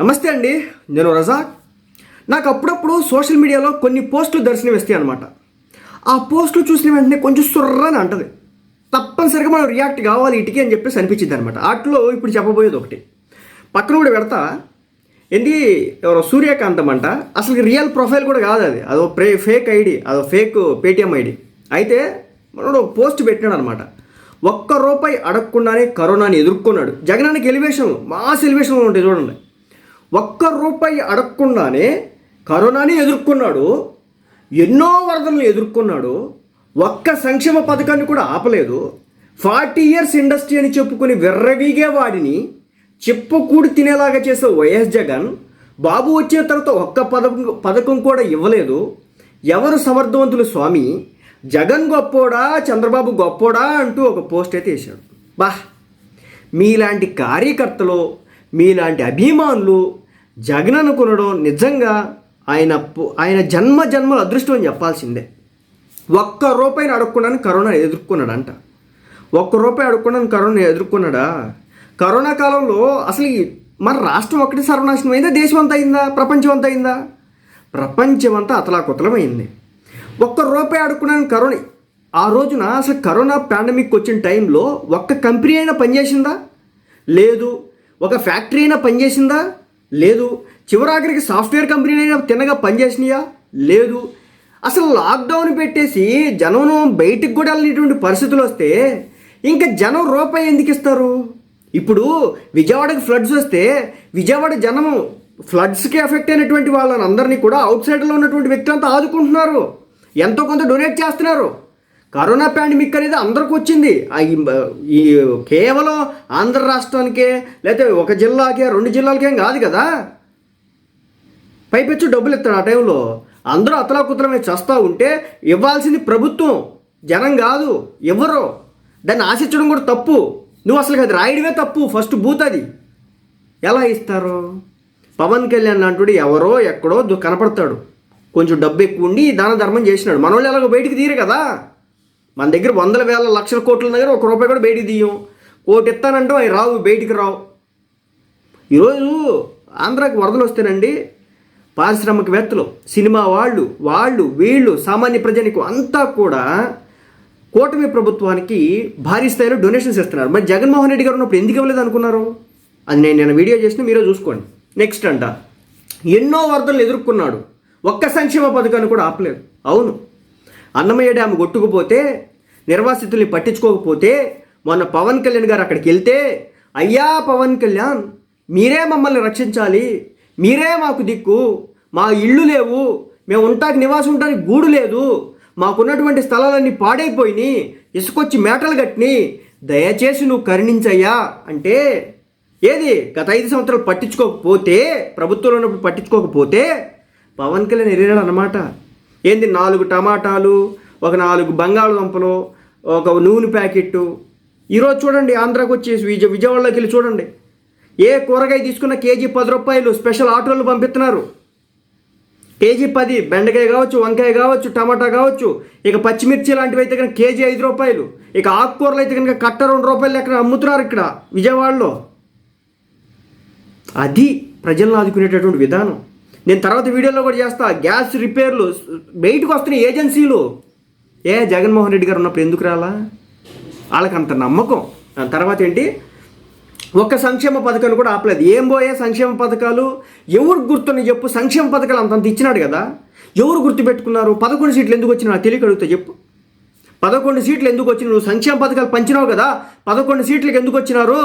నమస్తే అండి నేను రజాక్. నాకు అప్పుడప్పుడు సోషల్ మీడియాలో కొన్ని పోస్టులు దర్శనం ఇస్తాయి అనమాట ఆ పోస్టులు చూసిన వెంటనే కొంచెం సుర్రని అంటది. తప్పనిసరిగా మనం రియాక్ట్ కావాలి ఇటుకి అని చెప్పేసి అనిపించింది అనమాట వాటిలో ఇప్పుడు చెప్పబోయేది ఒకటి. పక్కన కూడా పెడతా. ఏంటి ఎవరో సూర్యకాంతం అంట. అసలు రియల్ ప్రొఫైల్ కూడా కాదు అది. అదో ప్రే ఫేక్ ఐడి అదో ఫేక్ పేటిఎం ఐడి. అయితే మనోడు ఒక పోస్ట్ పెట్టినాడు అనమాట ఒక్క రూపాయి అడగకుండానే కరోనాని ఎదుర్కొన్నాడు. జగనానికి ఎలివేషన్ మాస్ ఎలివేషన్ ఉంటాయి చూడండి. ఒక్క రూపాయి అడగకుండానే కరోనాని ఎదుర్కొన్నాడు ఎన్నో వరదలను ఎదుర్కొన్నాడు ఒక్క సంక్షేమ పథకాన్ని కూడా ఆపలేదు. ఫార్టీ ఇయర్స్ ఇండస్ట్రీ అని చెప్పుకొని వెర్రవీగే వాడిని చెప్పుకూడి తినేలాగా చేసే వైఎస్ జగన్ బాబు వచ్చిన తర్వాత ఒక్క పథకం పథకం కూడా ఇవ్వలేదు. ఎవరు సమర్థవంతులు స్వామి? జగన్ గొప్పోడా చంద్రబాబు గొప్పోడా అంటూ ఒక పోస్ట్ అయితే వేశాడు. బా మీలాంటి కార్యకర్తలు మీలాంటి అభిమానులు జగన్ అనుకునడం నిజంగా ఆయన ఆయన జన్మ జన్మల అదృష్టం అని చెప్పాల్సిందే. ఒక్క రూపాయిని అడగకుండానే కరోనా ఎదుర్కొన్నాడంట. ఒక్క రూపాయి అడగకుండానే కరోనా ఎదుర్కొన్నాడా? కరోనా కాలంలో అసలు ఈ మన రాష్ట్రం ఒకటి సర్వనాశనం అయిందా? దేశం అంతా అయిందా? ప్రపంచం అంతా అయిందా? ప్రపంచం అంతా అతలాకుతలమైంది. ఒక్క రూపాయి అడుక్కున్నాను కరోనా ఆ రోజున అసలు కరోనా పాండమిక్ వచ్చిన టైంలో ఒక్క కంపెనీ అయినా పనిచేసిందా? లేదు. ఒక ఫ్యాక్టరీ అయినా పనిచేసిందా? లేదు చివరాఖరికి సాఫ్ట్వేర్ కంపెనీ అయినా తిన్నగా పనిచేసినాయా? లేదు. అసలు లాక్డౌన్ పెట్టేసి జనం బయటికి కూడా వెళ్ళినటువంటి పరిస్థితులు వస్తే ఇంకా జనం రూపాయి ఎందుకు ఇస్తారు? ఇప్పుడు విజయవాడకి ఫ్లడ్స్ వస్తే విజయవాడ జనం ఫ్లడ్స్కి ఎఫెక్ట్ అయినటువంటి వాళ్ళని అందరినీ కూడా అవుట్ సైడ్లో ఉన్నటువంటి వ్యక్తులంతా ఆదుకుంటున్నారు. ఎంతో కొంత డొనేట్ చేస్తున్నారు. కరోనా పాండమిక్ అనేది అందరికి వచ్చింది. ఈ- కేవలం ఆంధ్ర రాష్ట్రానికే లేకపోతే ఒక జిల్లాకే రెండు జిల్లాలకేం కాదు కదా? పైపెచ్చు డబ్బులు ఇస్తాడు ఆ టైంలో. అందరూ అతలాకుతలమే చేస్తూ ఉంటే ఇవ్వాల్సింది ప్రభుత్వం. జనం కాదు ఎవరు. దాన్ని ఆశించడం కూడా తప్పు. నువ్వు అసలు అది రాయడమే తప్పు. ఫస్ట్ బూత్ అది. ఎలా ఇస్తారు? పవన్ కళ్యాణ్ అంటుడు ఎవరో ఎక్కడో దు- కనపడతాడు. కొంచెం డబ్బు ఎక్కువ ఉండి దాన ధర్మం చేసినాడు. మనోళ్ళు ఎలాగో బయటికి తీరు కదా. మన దగ్గర వందల వేల లక్షల కోట్ల దగ్గర ఒక రూపాయి కూడా బయటికి తీయం. కోటి ఇస్తానంటే అవి రావు బయటికి రావు. ఈరోజు ఆంధ్రాకి వరదలు వస్తేనండి పారిశ్రామికవేత్తలు సినిమా వాళ్ళు వాళ్ళు వీళ్ళు సామాన్య ప్రజలకు అంతా కూడా కూటమి ప్రభుత్వానికి భారీ స్థాయిలో డొనేషన్స్ ఇస్తున్నారు. మరి జగన్మోహన్ రెడ్డి గారు ఉన్నప్పుడు ఎందుకు ఇవ్వలేదు అనుకున్నారు? అది నేను నేను వీడియో చేసిన మీరే చూసుకోండి. నెక్స్ట్ అంట. ఎన్నో వరదలు ఎదుర్కొన్నాడు. ఒక్క సంక్షేమ పథకాన్ని కూడా ఆపలేదు. అవును. అన్నమయ్య డ్యామ్ కొట్టుకుపోతే నిర్వాసితుల్ని పట్టించుకోకపోతే మొన్న పవన్ కళ్యాణ్ గారు అక్కడికి వెళ్తే అయ్యా పవన్ కళ్యాణ్ మీరే మమ్మల్ని రక్షించాలి మీరే మాకు దిక్కు మా ఇళ్ళు లేవు మేము ఉంటాకి నివాసం ఉండడానికి గూడు లేదు మాకున్నటువంటి స్థలాలన్నీ పాడైపోయినాయి ఇసుకొచ్చి మేటలు కట్టిని దయచేసి నువ్వు కరుణించయ్యా అంటే ఏది? గత ఐదు సంవత్సరాలు పట్టించుకోకపోతే ప్రభుత్వంలో ఉన్నప్పుడు పట్టించుకోకపోతే పవన్ కళ్యాణ్ ఎరిగాడు అనమాట ఏంది నాలుగు టమాటాలు ఒక నాలుగు బంగాళదుంపలు ఒక నూనె ప్యాకెట్టు. ఈరోజు చూడండి ఆంధ్రాకి వచ్చేసి విజయ విజయవాడలోకి వెళ్ళి చూడండి. ఏ కూరగాయ తీసుకున్న కేజీ పది రూపాయలు స్పెషల్ ఆటోలు పంపిస్తున్నారు. కేజీ పది బెండకాయ కావచ్చు వంకాయ కావచ్చు టమాటా కావచ్చు ఇక పచ్చిమిర్చి లాంటివి అయితే కనుక కేజీ ఐదు రూపాయలు ఇక ఆకుకూరలు అయితే కనుక కట్ట రెండు రూపాయలు ఎక్కడ అమ్ముతున్నారు ఇక్కడ విజయవాడలో. అది ప్రజలను ఆదుకునేటటువంటి విధానం. నేను తర్వాత వీడియోలో కూడా చేస్తా. గ్యాస్ రిపేర్లు బయటకు వస్తున్న ఏజెన్సీలు ఏ జగన్మోహన్ రెడ్డి గారు ఉన్నప్పుడు ఎందుకు రాలా? వాళ్ళకి అంత నమ్మకం. దాని తర్వాత ఏంటి? ఒక్క సంక్షేమ పథకాన్ని కూడా ఆపలేదు. ఏం పోయే సంక్షేమ పథకాలు? ఎవరు గుర్తుని చెప్పు. సంక్షేమ పథకాలు అంతంత ఇచ్చినాడు కదా. ఎవరు గుర్తు పెట్టుకున్నారు పదకొండు సీట్లు ఎందుకు వచ్చినా నాకు తెలియక అడుగుతా చెప్పు. పదకొండు సీట్లు ఎందుకు వచ్చినాయి? నువ్వు సంక్షేమ పథకాలు పంచినావు కదా. పదకొండు సీట్లకు ఎందుకు వచ్చినారు?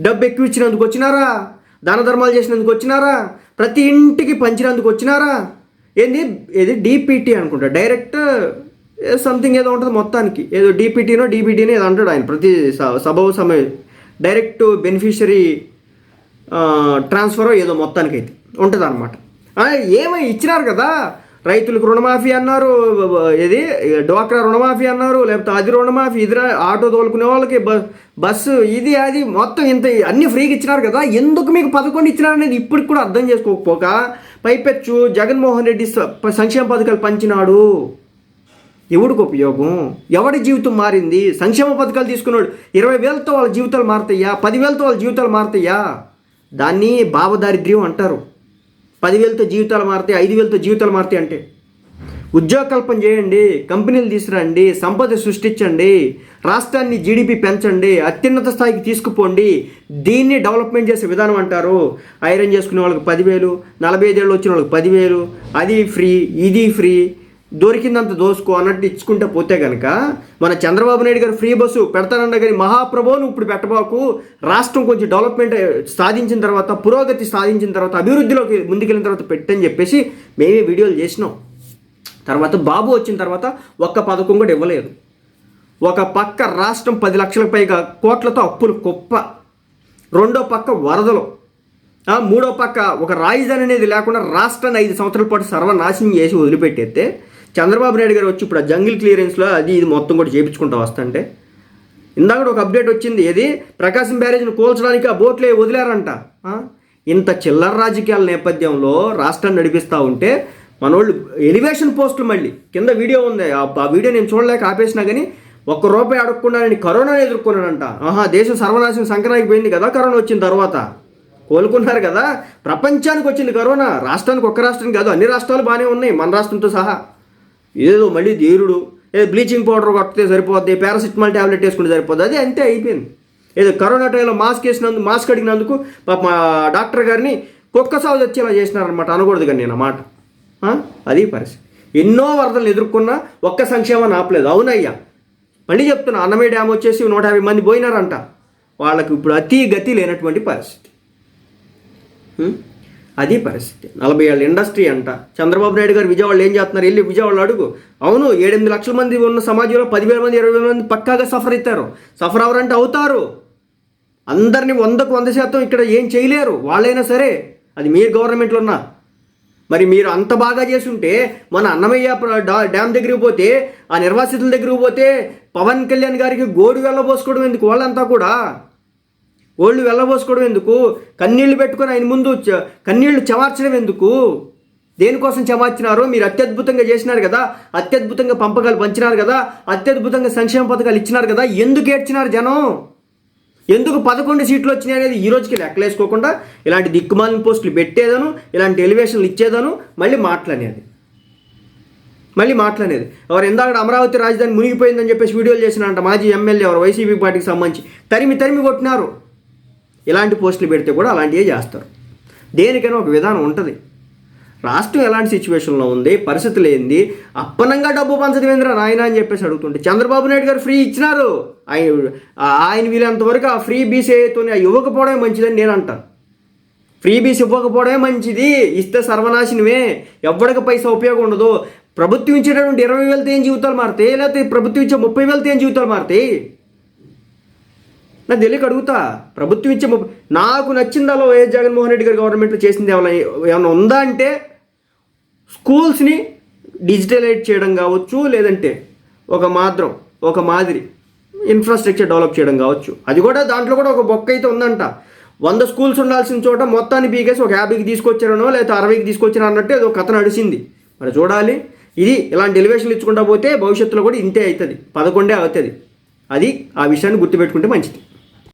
డబ్బు ఎక్కువ ఇచ్చినందుకు వచ్చినారా? దాన ధర్మాలు చేసినందుకు వచ్చినారా? ప్రతి ఇంటికి పంచినందుకు వచ్చినారా? ఏంది? ఏది? డీపీటీ అనుకుంటా. డైరెక్ట్ సంథింగ్ ఏదో ఉంటుంది మొత్తానికి. ఏదో డీపీటీనో డీబీటీనో ఏదో అంటాడు ఆయన ప్రతి స- సభ సమయం డైరెక్ట్ బెనిఫిషరీ ట్రాన్స్ఫర్ ఏదో మొత్తానికైతే. ఉంటుంది అనమాట ఏమై ఇచ్చినారు కదా? రైతులకు రుణమాఫీ అన్నారు ఇది డోక్రా రుణమాఫీ అన్నారు లేకపోతే అది రుణమాఫీ ఇది ఆటో తోలుకునే వాళ్ళకి బస్సు ఇది అది మొత్తం ఇంత అన్ని ఫ్రీగా ఇచ్చినారు కదా ఎందుకు మీకు పదకొండు ఇచ్చినారు అనేది ఇప్పటికి కూడా అర్థం చేసుకోకపోక పైపెచ్చు జగన్మోహన్ రెడ్డి సంక్షేమ పథకాలు పంచినాడు. ఎవడికి ఉపయోగం? ఎవడి జీవితం మారింది? సంక్షేమ పథకాలు తీసుకున్నాడు. ఇరవై వేలతో వాళ్ళ జీవితాలు మారుతాయా? పదివేలతో వాళ్ళ జీవితాలు మారుతాయా? దాన్ని భావదారిద్ర్యం అంటారు. పదివేలతో జీవితాలు మారుతాయి ఐదు వేలతో జీవితాలు మారుతాయి అంటే? ఉద్యోగ కల్పన చేయండి కంపెనీలు తీసుకురండి సంపద సృష్టించండి రాష్ట్రాన్ని జీడిపి పెంచండి అత్యున్నత స్థాయికి తీసుకుపోండి దీన్ని డెవలప్మెంట్ చేసే విధానం అంటారు. ఐరన్ చేసుకునే వాళ్ళకి పదివేలు నలభై ఐదేళ్ళు వచ్చిన వాళ్ళకి పదివేలు అది ఫ్రీ ఇది ఫ్రీ దొరికిందంత దోసుకో అన్నట్టు ఇచ్చుకుంటే పోతే కనుక మన చంద్రబాబు నాయుడు గారు ఫ్రీ బస్సు పెడతానన్న కానీ మహాప్రభువును ఇప్పుడు పెట్టబాకు రాష్ట్రం కొంచెం డెవలప్మెంట్ సాధించిన తర్వాత పురోగతి సాధించిన తర్వాత అభివృద్ధిలోకి ముందుకెళ్ళిన తర్వాత పెట్టని చెప్పేసి మేమే వీడియోలు చేసినాం. తర్వాత బాబు వచ్చిన తర్వాత ఒక్క పథకం కూడా ఇవ్వలేదు. ఒక పక్క రాష్ట్రం పది లక్షల పైగా కోట్లతో అప్పులు కుప్ప రెండో పక్క వరదలు మూడో పక్క ఒక రాజధాని అనేది లేకుండా రాష్ట్రాన్ని ఐదు సంవత్సరాల పాటు సర్వనాశనం చేసి వదిలిపెట్టేస్తే చంద్రబాబు నాయుడు గారు వచ్చి ఇప్పుడు ఆ జంగిల్ క్లియరెన్స్లో అది ఇది మొత్తం కూడా చేయించుకుంటా వస్తుంటే ఇందాక ఒక అప్డేట్ వచ్చింది ఏది? ప్రకాశం బ్యారేజ్ను కూల్చడానికి ఆ బోట్లే వదిలారంట. ఇంత చిల్లర రాజకీయాల నేపథ్యంలో రాష్ట్రాన్ని నడిపిస్తూ ఉంటే మనోళ్ళు ఎలివేషన్ పోస్టులు మళ్ళీ కింద వీడియో ఉంది. ఆ ఆ వీడియో నేను చూడలేక ఆపేసినా కానీ ఒక్క రూపాయి అడగకుండా నేను కరోనా ఎదుర్కొన్నానంట. ఆహా దేశం సర్వనాశనం సంక్రాంతికి పోయింది కదా కరోనా వచ్చిన తర్వాత. కోలుకున్నారు కదా. ప్రపంచానికి వచ్చింది కరోనా. రాష్ట్రానికి ఒక్క రాష్ట్రం కాదు అన్ని రాష్ట్రాలు బాగానే ఉన్నాయి మన రాష్ట్రంతో సహా. ఏదో మళ్ళీ ధీరుడు ఏదో బ్లీచింగ్ పౌడర్ కొట్టితే సరిపోద్ది పారాసిటమాల్ ట్యాబ్లెట్ వేసుకుంటే సరిపోద్ది అది అంతే అయిపోయింది. ఏదో కరోనా టైంలో మాస్క్ వేసినందుకు మాస్క్ అడిగినందుకు పాప డాక్టర్ గారిని కుక్క సాగు వచ్చేలా చేసినారనమాట అనకూడదు కానీ నేను అన్నమాట అది పరిస్థితి. ఎన్నో వరదలు ఎదుర్కొన్నా ఒక్క సంక్షేమాన్ని ఆపలేదు. అవునయ్యా. మళ్ళీ చెప్తున్నా అన్నమయ్య డ్యామ్ వచ్చేసి నూట యాభై మంది పోయినారంట. వాళ్ళకి ఇప్పుడు అతి గతి లేనటువంటి పరిస్థితి. అది పరిస్థితి. నలభై ఏళ్ళ ఇండస్ట్రీ అంట. చంద్రబాబు నాయుడు గారు విజయవాడలో ఏం చేస్తున్నారు? వెళ్ళి విజయవాడలో అడుగు. అవును ఏడెనిమిది లక్షల మంది ఉన్న సమాజంలో పదివేల మంది ఇరవై వేల మంది పక్కాగా సఫర్ అవుతారు. సఫర్ అవరంటే అవుతారు. అందరినీ వందకు వంద శాతం ఇక్కడ ఏం చేయలేరు. వాళ్ళైనా సరే అది మీరు గవర్నమెంట్లో ఉన్నా. మరి మీరు అంత బాగా చేసుంటే మన అన్నమయ్య డ్యామ్ దగ్గరికి పోతే ఆ నిర్వాసితుల దగ్గరికి పోతే పవన్ కళ్యాణ్ గారికి గోడు వెళ్ళబోసుకోవడం ఎందుకు? వాళ్ళంతా కూడా ఓళ్ళు వెళ్ళబోసుకోవడం ఎందుకు? కన్నీళ్ళు పెట్టుకొని ఆయన ముందు చ- కన్నీళ్ళు చమార్చడం ఎందుకు? దేనికోసం చమార్చినారో మీరు అత్యద్భుతంగా చేసినారు కదా అత్యద్భుతంగా పంపకాలు పంచినారు కదా అత్యద్భుతంగా సంక్షేమ పథకాలు ఇచ్చినారు కదా ఎందుకు ఏడ్చినారు జనం? ఎందుకు పదకొండు సీట్లు వచ్చినాయి అనేది ఈ రోజుకి లెక్కలేసుకోకుండా ఇలాంటి దిక్కుమాలిన పోస్టులు పెట్టేదను ఇలాంటి ఎలివేషన్లు ఇచ్చేదను మళ్ళీ మాట్లాడేది. మళ్ళీ మాట్లాడేది. ఎవరు ఇందాక అమరావతి రాజధాని మునిగిపోయిందని చెప్పేసి వీడియోలు చేసినారంట మాజీ ఎమ్మెల్యే ఎవరు వైసీపీ పార్టీకి సంబంధించి. తరిమి తరిమి కొట్టినారు. ఇలాంటి పోస్టులు పెడితే కూడా అలాంటివే చేస్తారు. దేనికైనా ఒక విధానం ఉంటుంది. రాష్ట్రం ఎలాంటి సిచ్యువేషన్లో ఉంది పరిస్థితులు ఏంది? అప్పనంగా డబ్బు పంచదేంద్ర నాయన అని చెప్పేసి అడుగుతుంటే చంద్రబాబు నాయుడు గారు ఫ్రీ ఇచ్చినారు. ఆయన ఆయన వీలంతవరకు ఆ ఫ్రీ బీసీతో ఇవ్వకపోవడమే మంచిదని నేను అంటాను. ఫ్రీ బీస్ ఇవ్వకపోవడమే మంచిది. ఇస్తే సర్వనాశనమే. ఎవ్వడికి పైసా ఉపయోగం ఉండదు. ప్రభుత్వం ఇచ్చేటటువంటి ఇరవై వేలతో ఏం జీవితాలు మారుతాయి లేకపోతే ప్రభుత్వం ఇచ్చే ముప్పై వేలతో ఏం జీవితాలు మారుతాయి. నాకు తెలియక అడుగుతా. ప్రభుత్వం ఇచ్చే నాకు నచ్చిందాలో వైఎస్ జగన్మోహన్ రెడ్డి గారు గవర్నమెంట్లో చేసింది ఏమైనా ఏమైనా ఉందా అంటే స్కూల్స్ని డిజిటలైజ్ చేయడం కావచ్చు లేదంటే ఒక మాత్రం ఒక మాదిరి ఇన్ఫ్రాస్ట్రక్చర్ డెవలప్ చేయడం కావచ్చు. అది కూడా దాంట్లో కూడా ఒక బొక్క అయితే ఉందంట. వంద స్కూల్స్ ఉండాల్సిన చోట మొత్తాన్ని పీకేసి ఒక యాభైకి తీసుకొచ్చారనో లేకపోతే అరవైకి తీసుకొచ్చారో అన్నట్టు ఏదో కథ నడిచింది మరి చూడాలి. ఇది ఇలాంటి ఎలివేషన్లు ఇచ్చుకుంటా పోతే భవిష్యత్తులో కూడా ఇంతే అవుతుంది. పదకొండే అవుతుంది. అది ఆ విషయాన్ని గుర్తుపెట్టుకుంటే మంచిది.